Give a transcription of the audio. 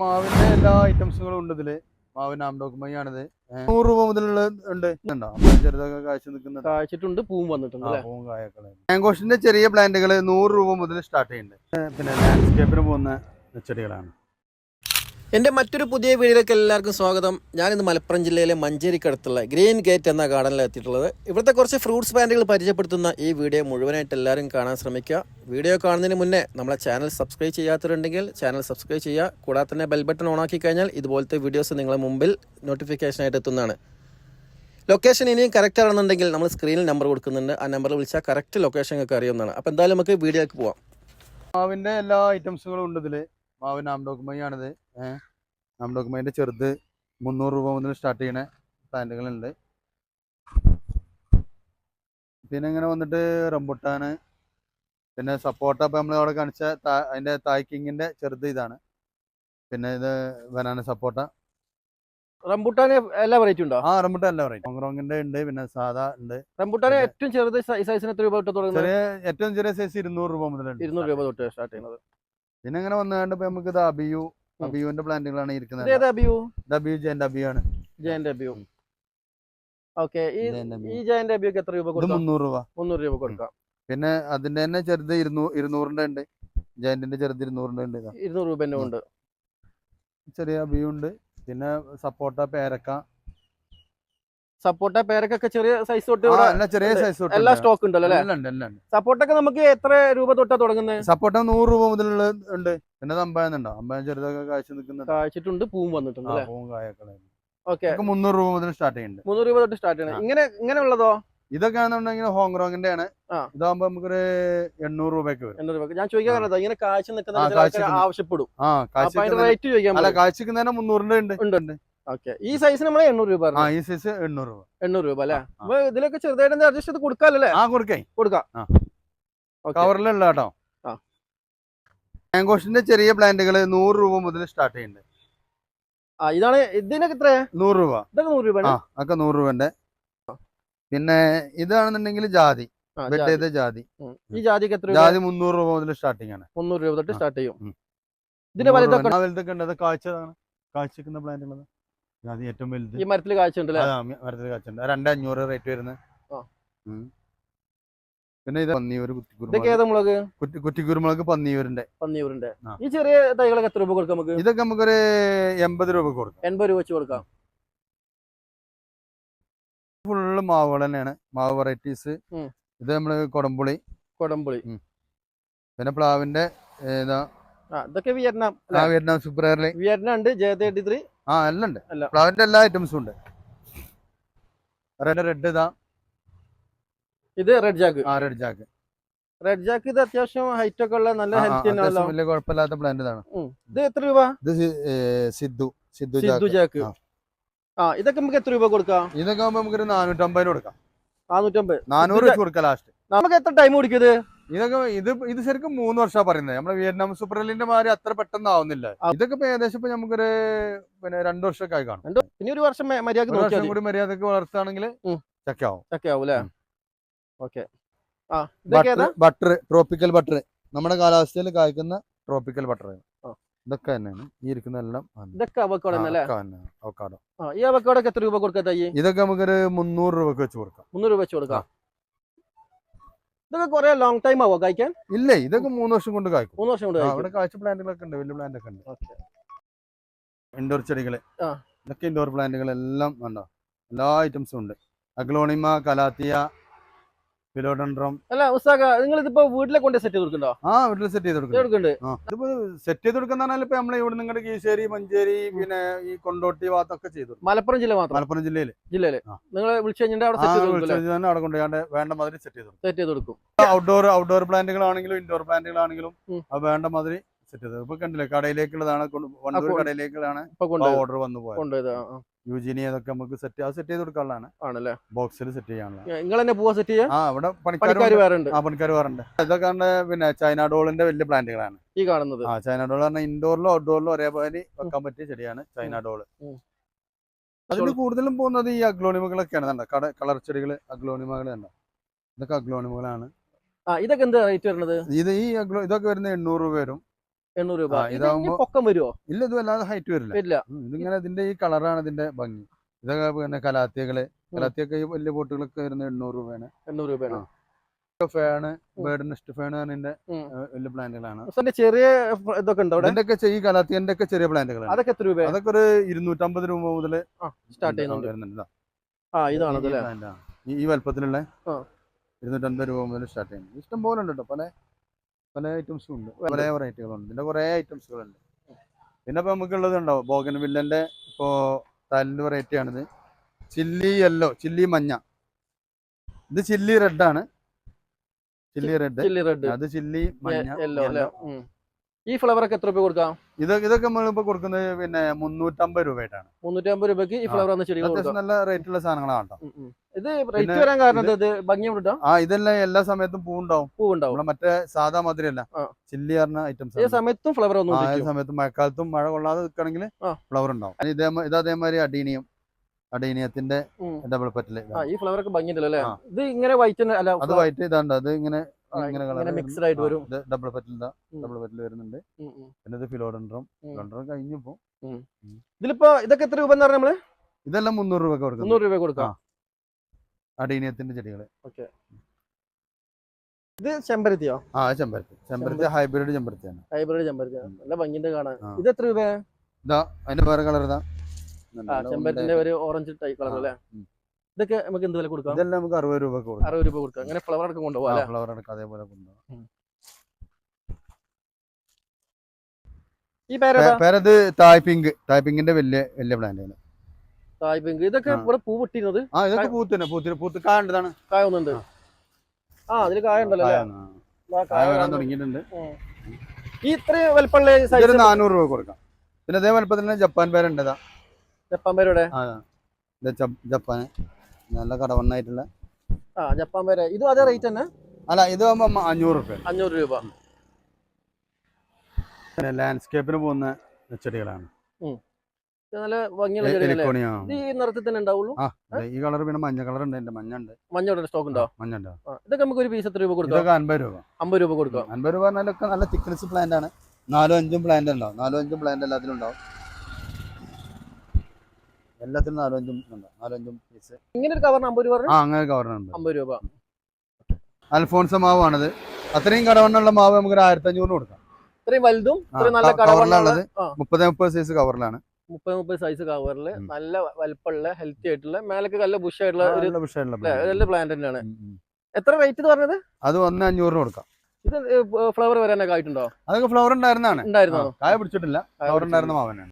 മാവിന്റെ എല്ലാ ഐറ്റംസുകളും ഉണ്ട് ഇതിൽ. മാവിന് ആംഡോക്കുമയാണിത് നൂറ് രൂപ മുതലുള്ള ഉണ്ട്. ചെറുതൊക്കെ കാഴ്ച നിൽക്കുന്നത് കാഴ്ചിട്ടുണ്ട് പൂവും വന്നിട്ടുണ്ട് പൂവും കായൊക്കെ മാങ്കോഷിന്റെ ചെറിയ പ്ലാന്റുകൾ നൂറ് രൂപ മുതൽ സ്റ്റാർട്ട് ചെയ്യുന്നുണ്ട്. പിന്നെ ലാൻഡ്സ്കേപ്പിന് പോകുന്ന ചെടികളാണ്. എന്റെ മറ്റൊരു പുതിയ വീഡിയോയിലേക്ക് എല്ലാവർക്കും സ്വാഗതം. ഞാനിന്ന് മലപ്പുറം ജില്ലയിലെ മഞ്ചേരിക്കടുത്തുള്ള ഗ്രീൻ ഗേറ്റ് എന്ന ഗാർഡനിൽ എത്തിയിട്ടുള്ളത്. ഇവിടുത്തെ കുറച്ച് ഫ്രൂട്ട്സ് പ്ലാന്റുകൾ പരിചയപ്പെടുത്തുന്ന ഈ വീഡിയോ മുഴുവനായിട്ട് എല്ലാവരും കാണാൻ ശ്രമിക്കുക. വീഡിയോ കാണുന്നതിന് മുന്നേ നമ്മളെ ചാനൽ സബ്സ്ക്രൈബ് ചെയ്യാത്തവരുണ്ടെങ്കിൽ ചാനൽ സബ്സ്ക്രൈബ് ചെയ്യുക. കൂടാതെ തന്നെ ബെൽ ബട്ടൺ ഓൺ ആക്കി കഴിഞ്ഞാൽ ഇതുപോലത്തെ വീഡിയോസ് നിങ്ങളുടെ മുമ്പിൽ നോട്ടിഫിക്കേഷനായിട്ട് എത്തുന്നതാണ്. ലൊക്കേഷൻ ഇനിയും കറക്റ്റ് ആണെന്നുണ്ടെങ്കിൽ നമ്മൾ സ്ക്രീനിൽ നമ്പർ കൊടുക്കുന്നുണ്ട്. ആ നമ്പർ വിളിച്ചാൽ കറക്റ്റ് ലൊക്കേഷൻ ഒക്കെ അറിയുന്നതാണ് അപ്പോൾ എന്തായാലും നമുക്ക് വീഡിയോയ്ക്ക് പോവാം. മാവിന്റെ എല്ലാ ഐറ്റംസുകളും ഉണ്ട് ഇതിൽ. ആം ആംഡോക്കുമയാണിത് ഏഹ് ആംഡോക്കുമയുടെ ചെറുത് മുന്നൂറ് രൂപ മുതൽ സ്റ്റാർട്ട് ചെയ്യണ പ്ലാന്റുകളുണ്ട് പിന്നെ ഇങ്ങനെ വന്നിട്ട് റംബുട്ടാന് പിന്നെ സപ്പോർട്ട ഇപ്പം നമ്മൾ അവിടെ കാണിച്ച താ- അതിന്റെ തായ്ക്കിങ്ങിന്റെ ചെറുത് ഇതാണ്. പിന്നെ ഇത് ബനാന സപ്പോർട്ട റംബുട്ടാന് എല്ലാ വെറൈറ്റി ഉണ്ടോ? ആ റംബുട്ടാൻ എല്ലാ വെറൈറ്റി ഹോങ്റോങ്ങിന്റെ ഉണ്ട് പിന്നെ സാധാ ഉണ്ട്. റംബുട്ടാന് ഏറ്റവും ചെറുത് സൈസിന് എത്ര രൂപ തൊട്ട് തുടങ്ങുന്നത്? ഏറ്റവും ചെറിയ സൈസ് ഇരുന്നൂറ് രൂപ മുതലുണ്ട്. ഇരുന്നൂറ് രൂപ തൊട്ട് സ്റ്റാർട്ട് ചെയ്യുന്നത്. പിന്നെ ഇങ്ങനെ വന്നുകൊണ്ട് ഇപ്പൊ നമുക്ക് ഇത് അബിയു അബിയുവിന്റെ പ്ലാന്റുകളാണ് ഇരിക്കുന്നത് ആണ്. ഓക്കെ ഈ എത്ര രൂപ കൊടുക്കും? മുന്നൂറ് രൂപ. മുന്നൂറ് രൂപ കൊടുക്കാം. പിന്നെ അതിന്റെ തന്നെ ചെറുത് ഇരുന്നൂ ഇരുന്നൂറിന്റെ ഉണ്ട്. ജയന്റിന്റെ ചെറുത് ഇരുന്നൂറിന്റെ ഉണ്ട് ഇരുന്നൂറ് രൂപന്റെ ഉണ്ട്. ചെറിയ അബിയുണ്ട്. പിന്നെ സപ്പോട്ട പേരക്ക സപ്പോട്ട പേരക്കൊക്കെ ചെറിയ സൈസ് തൊട്ട് ചെറിയ സൈസ് തൊട്ട് എല്ലാ സ്റ്റോക്ക് ഉണ്ടല്ലോ അല്ലെ? ഉണ്ട് എല്ലാം നമുക്ക് എത്ര രൂപ തൊട്ടാ തുടങ്ങുന്നത് സപ്പോർട്ട നൂറ് രൂപ മുതലുള്ള ഉണ്ട്. പിന്നെ അത് അമ്പതെന്നുണ്ടോ ചെറുതൊക്കെ കാഴ്ച നിൽക്കുന്നത് കാഴ്ചിട്ടുണ്ട് പൂവും വന്നിട്ടുണ്ട് പൂവും കായക്കളെ ഓക്കെ. മുന്നൂറ് രൂപ മുതൽ സ്റ്റാർട്ട് ചെയ്യുന്നുണ്ട്. മുന്നൂറ് രൂപ തൊട്ട് സ്റ്റാർട്ട് ചെയ്യണം. ഇങ്ങനെ ഇങ്ങനെ ഉള്ളതോ ഇതൊക്കെ ആണെന്നുണ്ടെങ്കിൽ ഹോങ്റോങ്ങിന്റെ ആണ്. ഇതാകുമ്പോ നമുക്കൊരു എണ്ണൂറ് രൂപയ്ക്ക് വരും. എണ്ണൂറ് രൂപ. ഞാൻ ചോദിക്കാൻ കാരണം ഇങ്ങനെ കാഴ്ച നിൽക്കുന്ന ആവശ്യപ്പെടും. ആ കാഴ്ച റേറ്റ് അല്ല മുന്നൂറിന്റെ ഉണ്ട്. ഉണ്ട്. ഓക്കെ. ഈ സൈസ് നമ്മൾ എണ്ണൂറ് രൂപ ആ ഈ സൈസ് എണ്ണൂറ് രൂപ. എണ്ണൂറ് രൂപ അല്ലെ. അപ്പൊ ഇതിലൊക്കെ ചെറുതായിട്ട് അഡ്ജസ്റ്റ് ചെയ്ത് കൊടുക്കാമല്ലേ ആ കൊടുക്കേ. കൊടുക്കാം. കവറിലുള്ള കേട്ടോ. ആ. മാങ്കോഷിന്റെ ചെറിയ പ്ലാന്റുകൾ നൂറ് രൂപ മുതൽ സ്റ്റാർട്ട് ചെയ്യുന്നുണ്ട്. ആ ഇതാണ് ഇതിനൊക്കെ എത്ര നൂറ് രൂപ. ഇതൊക്കെ നൂറ് രൂപ ആ ഒക്കെ നൂറ് രൂപന്റെ. പിന്നെ ഇതാണെന്നുണ്ടെങ്കിൽ ജാതി. ബെഡ് ചെയ്ത ജാതി. ഈ ജാതിക്ക് എത്ര ജാതി മുന്നൂറ് രൂപ മുതൽ സ്റ്റാർട്ടിംഗ് ആണ് മുന്നൂറ് രൂപ തൊട്ട് സ്റ്റാർട്ട് ചെയ്യും. ഇതിന്റെ നൂറ് വലുതൊക്കെ വലുതൊക്കെ ഉണ്ട്. അത് കാഴ്ച കാഴ്ചക്കുന്ന ജാതി ഏറ്റവും വലുത്. ഈ മരത്തിൽ അതാ മരത്തിൽ കാഴ്ചയുണ്ട്. രണ്ട് അഞ്ഞൂറ് റേറ്റ് വരുന്നത്. പിന്നെ ഇത് പന്നിയൂർ കുറ്റിക്കുരുമുളക് കുറ്റിക്കുരുമുളക് പന്നിയൂരിന്റെ പന്നിയൂരിന്റെ ഈ ചെറിയ തൈകളൊക്കെ എത്ര രൂപ കൊടുക്കാം നമുക്ക്? ഇതൊക്കെ നമുക്കൊരു എൺപത് രൂപ കൊടുക്കാം. എൺപത് രൂപ വെച്ച് കൊടുക്കാം. ഫുള്ള് മാവുകൾ തന്നെയാണ്. മാവ് വെറൈറ്റീസ്. ഇത് നമ്മൾ കൊടംപുളി. കൊടംപുളി. പിന്നെ പ്ലാവിന്റെ ഏതാ? ഇതൊക്കെ വിയറ്റ്നാം വിയറ്റ്നാം സൂപ്പർ വിയറ്റ്നാം ഉണ്ട് ജെ തേർട്ടി ത്രീ. ആ എല്ലാം ഉണ്ട്. പ്ലാവിന്റെ എല്ലാ ഐറ്റംസും ഉണ്ട്. റെഡ് റെഡ് ഇതാ. ഇത് റെഡ് ജാക്ക് ആ റെഡ് ജാക്ക് റെഡ് ജാക്ക് ഇത് അത്യാവശ്യം ഹൈറ്റ് ഒക്കെ ഉള്ള നല്ല ഹെൽത്തി വലിയ കുഴപ്പമില്ലാത്ത പ്ലാന്റ് ഇതാണ്. ഇത് എത്ര രൂപ? ഇത് സിദ്ധു. സിദ്ധു സിദ്ധു ജാക്ക് ആ. ഇതൊക്കെ നമുക്ക് എത്ര രൂപ കൊടുക്കാം? ഇതൊക്കെ ആകുമ്പോ നമുക്ക് നാനൂറ്റമ്പതിന് കൊടുക്കാം. നാനൂറ്റമ്പത്. നാനൂറ് വെച്ച് കൊടുക്കാം ലാസ്റ്റ് നമുക്ക് എത്ര ടൈം കുടിക്കും ഇതൊക്കെ ഇത് ഇത് ശരിക്കും മൂന്ന് വർഷമാണ് പറയുന്നത്. നമ്മുടെ വിയറ്റ്നാം സൂപ്പർ ലീഗിന്റെ മാതിരി അത്ര പെട്ടെന്ന് ആവുന്നില്ല ഇതൊക്കെ ഇപ്പൊ ഏകദേശം ഇപ്പൊ നമുക്കൊരു പിന്നെ രണ്ടു വർഷമൊക്കെ ആയി കാണും. ഇനി ഒരു വർഷം മര്യാദ വർഷം കൂടി മര്യാദയ്ക്ക് വളർത്തുകയാണെങ്കിൽ ഒക്കെ ആവും അല്ലേ ഓക്കെ. Butter tropical butter. നമ്മുടെ കാലാവസ്ഥയിൽ കായ്ക്കുന്ന ട്രോപ്പിക്കൽ ബട്ടർ. ഇതൊക്കെ തന്നെയാണ്. ഈ ഇരിക്കുന്ന എല്ലാം ഇതൊക്കെ അവക്കോടെ ഈ അവക്കാടൊക്കെ എത്ര രൂപ കൊടുക്കാം ഇതൊക്കെ നമുക്കൊരു മുന്നൂറ് രൂപക്ക് വെച്ച് കൊടുക്കാം. മുന്നൂറ് രൂപ വെച്ച് കൊടുക്കാം. ഇതൊക്കെ കുറെ ലോങ് ടൈം ആവോ കായ്ക്കാൻ? ഇല്ല ഇതൊക്കെ മൂന്ന് വർഷം കൊണ്ട് കായ്ക്കും. മൂന്ന് വർഷം കൊണ്ട് അവിടെ കാഴ്ച പ്ലാന്റുകളൊക്കെ ഉണ്ട് വലിയ പ്ലാന്റ് ഒക്കെ ഉണ്ട് ഇൻഡോർ ചെടികൾ. ഇതൊക്കെ ഇൻഡോർ പ്ലാന്റുകൾ എല്ലാം ഉണ്ടോ? എല്ലാ ഐറ്റംസും ഉണ്ട്. അഗ്ലോണിമ കലാത്തിയ ഫിലോഡൻഡ്രം അല്ല ഉസ്താഖ നിങ്ങൾ ഇതിപ്പോ വീട്ടിലെ കൊണ്ട് സെറ്റ് ചെയ്ത് കൊടുക്കണ്ടോ? ആ വീട്ടിൽ സെറ്റ് ചെയ്ത് കൊടുക്കും കൊടുക്കുന്നുണ്ട് ആ ഇതിപ്പോ സെറ്റ് ചെയ്ത് കൊടുക്കുന്ന പറഞ്ഞാൽ ഇപ്പൊ നമ്മളെ ഇവിടെ നിങ്ങളുടെ കീശ്ശേരി മഞ്ചേരി പിന്നെ ഈ കൊണ്ടോട്ടി ഭാഗത്തൊക്കെ ചെയ്തു. മലപ്പുറം ജില്ല മാത്രം? മലപ്പുറം ജില്ലയിൽ. ജില്ലയിൽ. നിങ്ങൾ വിളിച്ചു അവിടെ അവിടെ കൊണ്ടുപോയാണ്ട് വേണ്ട മാതിരി സെറ്റ് ചെയ്ത് സെറ്റ് ചെയ്ത് കൊടുക്കും. ഔട്ട്ഡോർ ഔട്ട്ഡോർ പ്ലാന്റുകളാണെങ്കിലും ഇൻഡോർ പ്ലാന്റുകളാണെങ്കിലും. വേണ്ട മാതിരി സെറ്റ് ഇപ്പൊ കണ്ടില്ലേ കടയിലേക്കുള്ളതാണ് വണ്ടൂർ കടയിലേക്കുള്ളതാണ് ഓർഡർ വന്നു പോയത്. യുജിനി അതൊക്കെ നമുക്ക് സെറ്റ് ആ സെറ്റ് ചെയ്ത് കൊടുക്കാനുള്ളതാണ്. ആണല്ലേ? ബോക്സിൽ സെറ്റ് ചെയ്യാനുള്ള നിങ്ങൾ തന്നെ പോവാ സെറ്റ് ആ ഇവിടെ പണിക്കാർ പണിക്കാർ ആ പണിക്കാർ വേറുണ്ട് ഇതൊക്കെ പിന്നെ ചൈന ഡോളിന്റെ വലിയ പ്ലാന്റുകളാണ്. ഈ കാണുന്നത്. ആ ചൈന ഡോൾ പറഞ്ഞാൽ ഇൻഡോറിലും ഔട്ട്ഡോറിലും ഒരേപോലെ വെക്കാൻ പറ്റിയ ചെടിയാണ് ചൈന ഡോൾ അതിന് അതിൽ കൂടുതലും പോകുന്നത് ഈ അഗ്ലോണിമകളൊക്കെയാണ് കണ്ടോ കട കളർ ചെടികൾ അഗ്ലോണിമകൾ തന്നെ ഇതൊക്കെ അഗ്ലോണിമകളാണ്. ഇതൊക്കെ എന്താ റേറ്റ് വരുന്നത് ഇത് ഈ അഗ്ലോ ഇതൊക്കെ വരുന്നത് എണ്ണൂറ് രൂപ വരും. എണ്ണൂറ് രൂപ. ഇതാകുമ്പോ പൊക്കം വരുമോ ഇല്ല ഇത് വല്ലാതെ ഹൈറ്റ് വരില്ല. ഇല്ല ഇതിങ്ങനെ ഇതിന്റെ ഈ കളറാണ് ഇതിന്റെ ഭംഗി. ഇതൊക്കെ പിന്നെ കലാത്തിയകൾ കലാത്തിയൊക്കെ ഈ വലിയ ബോട്ടുകളൊക്കെ വരുന്ന എണ്ണൂറ് രൂപയാണ്. എണ്ണൂറ് രൂപയാണ്. Fern bird nest. വലിയ പ്ലാന്റുകളാണ് ചെറിയ ഇതൊക്കെ ഉണ്ടോ അവിടെ? ഇതിന്റെ ഈ ഒക്കെ ചെറിയ പ്ലാന്റുകളാണ് അതൊക്കെ എത്ര രൂപ അതൊക്കെ ഒരു ഇരുന്നൂറ്റമ്പത് രൂപ മുതൽ സ്റ്റാർട്ട് ചെയ്യുന്നുണ്ട്. ആ ഇതാണ് ഈ വലുപ്പത്തിലുള്ള. ഇരുന്നൂറ്റമ്പത് രൂപ മുതൽ സ്റ്റാർട്ട് ചെയ്യുന്നത് ഇഷ്ടം പോലെ ഉണ്ട് കേട്ടോ. പല പല ഐറ്റംസും ഉണ്ട്. പല വെറൈറ്റികളുണ്ട് ഇതിന്റെ കുറെ ഐറ്റംസുകളുണ്ട് പിന്നെ ഇപ്പൊ നമുക്കുള്ളത് ഉണ്ടാവും ബോഗൻ വില്ലന്റെ ഇപ്പോ തല്ല് വെറൈറ്റി ആണിത്. ചില്ലി യെല്ലോ ചില്ലി മഞ്ഞ. ഇത് ചില്ലി റെഡ് ആണ്. ചില്ലി റെഡ് ചില്ലി റെഡ് അത് ചില്ലി മഞ്ഞ യെല്ലോ. ഈ ഫ്ലവർ ഒക്കെ എത്ര രൂപ കൊടുക്കാം? ഇത് ഇതൊക്കെ നമ്മളിപ്പോ കൊടുക്കുന്നത് പിന്നെ മുന്നൂറ്റമ്പത് രൂപയായിട്ടാണ്. മുന്നൂറ്റമ്പത് രൂപയ്ക്ക് ഈ ഫ്ലവർ അത്യാവശ്യം നല്ല റേറ്റുള്ള സാധനങ്ങളാണ് കേട്ടോ. ഇത് റേറ്റ് വരാൻ കാരണം ഇത് ഭംഗി ആ ഇതെല്ലാം എല്ലാ സമയത്തും പൂവുണ്ടാവും. പൂവുണ്ടാവും. മറ്റേ സാധാ മാതിരിയല്ല അല്ല ചില്ലി പറഞ്ഞ ഐറ്റംസ് ഈ സമയത്തും ഫ്ലവർ ഒന്നും ആ സമയത്തും മഴക്കാലത്തും മഴ കൊള്ളാതെ നിൽക്കണമെങ്കിൽ ഫ്ലവർ ഉണ്ടാവും. ഇതേ ഇത് അതേമാതിരി അടീനിയും. അടീനിയത്തിന്റെ ഡബിൾ പറ്റിൽ ആ ഈ ഫ്ലവർ ഒക്കെ ഭംഗിയുണ്ടല്ലോ ഇത് ഇങ്ങനെ വൈറ്റ് അല്ല അത് വൈറ്റ് ഇതാണ്ട്? അത് ഇങ്ങനെ ഇങ്ങനെ മിക്സ്ഡ് ആയിട്ട് വരും. ഡബിൾ പെറ്റിൽ ഡബിൾ പെറ്റിൽ വരുന്നുണ്ട്. പിന്നെ ഇത് ഫിലോഡൻഡ്രം. ഫിലോഡൻഡ്രം കഴിഞ്ഞപ്പോ ഇതിലിപ്പോ ഇതൊക്കെ എത്ര രൂപ എന്ന് പറഞ്ഞ നമ്മൾ? ഇതെല്ലാം മുന്നൂറ് രൂപ കൊടുക്കുന്നത് മുന്നൂറ് രൂപ കൊടുക്കാം. അടീനിയത്തിന്റെ ചെടികൾ. ഓക്കെ. ഇത് ചെമ്പരത്തിയോ? ആ ചെമ്പരത്തി. ചെമ്പരത്തി ഹൈബ്രിഡ് ചെമ്പരത്തിയാണ്. ഹൈബ്രിഡ് ചെമ്പരത്തിയാണ് നല്ല ഭംഗിന്റെ കാണാൻ. ഇത് എത്ര രൂപ ഇതാ അതിന്റെ വേറെ കളർ ഇതാ. ചെമ്പരത്തിന്റെ ഒരു ഓറഞ്ച് ടൈപ്പ് കളർ അല്ലേ. ഇതൊക്കെ നമുക്ക് എന്ത് വില കൊടുക്കാം? ഇതെല്ലാം നമുക്ക് അറുപത് രൂപ കൊടുക്കാം. അറുപത് രൂപ കൊടുക്കാം. അങ്ങനെ ഫ്ലവർ അടക്കം കൊണ്ടുപോകാം ഫ്ലവർ അടക്കം അതേപോലെ കൊണ്ടുപോകാം ഈ പേരേതാ പേരത് തായ് പിങ്ക് തായ് പിങ്കിന്റെ വലിയ വലിയ പ്ലാന്റ് ആണ്. തായ് പിങ്ക് ഇതൊക്കെ. ഇവിടെ പൂ പൊട്ടിയിരുന്നത് ആ ഇതൊക്കെ പൂത്തിന് പൂത്തിന് പൂത്ത് കാണ്ടതാണ് കായ ഒന്നുണ്ട് ആ. അതിൽ കായ ഉണ്ടല്ലോ കായ വരാൻ. തുടങ്ങിയിട്ടുണ്ട്. ഈ ഇത്രയും വലിപ്പമുള്ള സൈസ് നാനൂറ് രൂപ കൊടുക്കാം. പിന്നെ അതേ വലുപ്പത്തിൽ തന്നെ ജപ്പാൻ പേരുണ്ടതാ ജപ്പാൻ പേരുടെ ജപ്പാൻ നല്ല കടവണ്ണായിട്ടുള്ള ആ ജപ്പാൻ വരെ. ഇതും അതേ റേറ്റ് തന്നെ? അല്ല ഇത് ആകുമ്പോ അഞ്ഞൂറ് രൂപ അഞ്ഞൂറ് രൂപ. ലാൻഡ്സ്കേപ്പിന് പോകുന്ന ചെടികളാണ്. നല്ല ഭംഗിയുള്ള ഈ നിറത്തിൽ തന്നെ ഉണ്ടാവുള്ളൂ? ആ ദേ ഈ കളർ പിന്നെ മഞ്ഞ കളർ ഉണ്ട് എന്റെ മഞ്ഞ ഉണ്ട് മഞ്ഞ സ്റ്റോക്ക് ഉണ്ടോ മഞ്ഞ ഉണ്ട് ഇതൊക്കെ നമുക്ക് ഒരു പീസ് എത്ര രൂപ കൊടുക്കാം? അൻപത് രൂപ. അമ്പത് രൂപ കൊടുക്കാം. അൻപത് രൂപ പറഞ്ഞാലൊക്കെ നല്ല തിക്നെസ് പ്ലാന്റ് ആണ്. നാലും അഞ്ചും പ്ലാന്റ് ഉണ്ടാവും. നാലും അഞ്ചും പ്ലാന്റ് എല്ലാത്തിലും ഉണ്ടാവും. എല്ലാത്തിലും നാലഞ്ചും നാലഞ്ചും ഉണ്ടാവും നാലും അഞ്ചും പീസ്. ഇങ്ങനെ ഒരു കവറിന് അമ്പത് രൂപ ആ അങ്ങനെ കവറിനുണ്ട് അമ്പത് രൂപ. അൽഫോൺസ മാവാണിത്. അത്രയും കടവണ്ണുള്ള മാവ് നമുക്ക് ഒരു ആയിരത്തി അഞ്ഞൂറിന് കൊടുക്കാം. ഇത്രയും വലുതും ഇത്രയും നല്ല കവറിലുള്ളത് മുപ്പത് മുപ്പത് സൈസ് കവറിലാണ് മുപ്പത് മുപ്പത് സൈസ് കവറിൽ നല്ല വലിപ്പമുള്ള ഹെൽത്തി ആയിട്ടുള്ള മേലൊക്കെ നല്ല ബുഷ് ആയിട്ടുള്ള നല്ല പ്ലാന്റ് തന്നെയാണ്. എത്ര റേറ്റ് എന്ന് പറഞ്ഞത്? അത് ഒന്ന് അഞ്ഞൂറിന് കൊടുക്കാം. ഇത് ഫ്ലവർ വരാനൊക്കെ ആയിട്ടുണ്ടോ അതൊക്കെ ഫ്ലവർ ഉണ്ടായിരുന്നാണ് ഉണ്ടായിരുന്നോ? കായ പിടിച്ചിട്ടില്ല. ഫ്ലവർ ഉണ്ടായിരുന്ന മാവനാണ്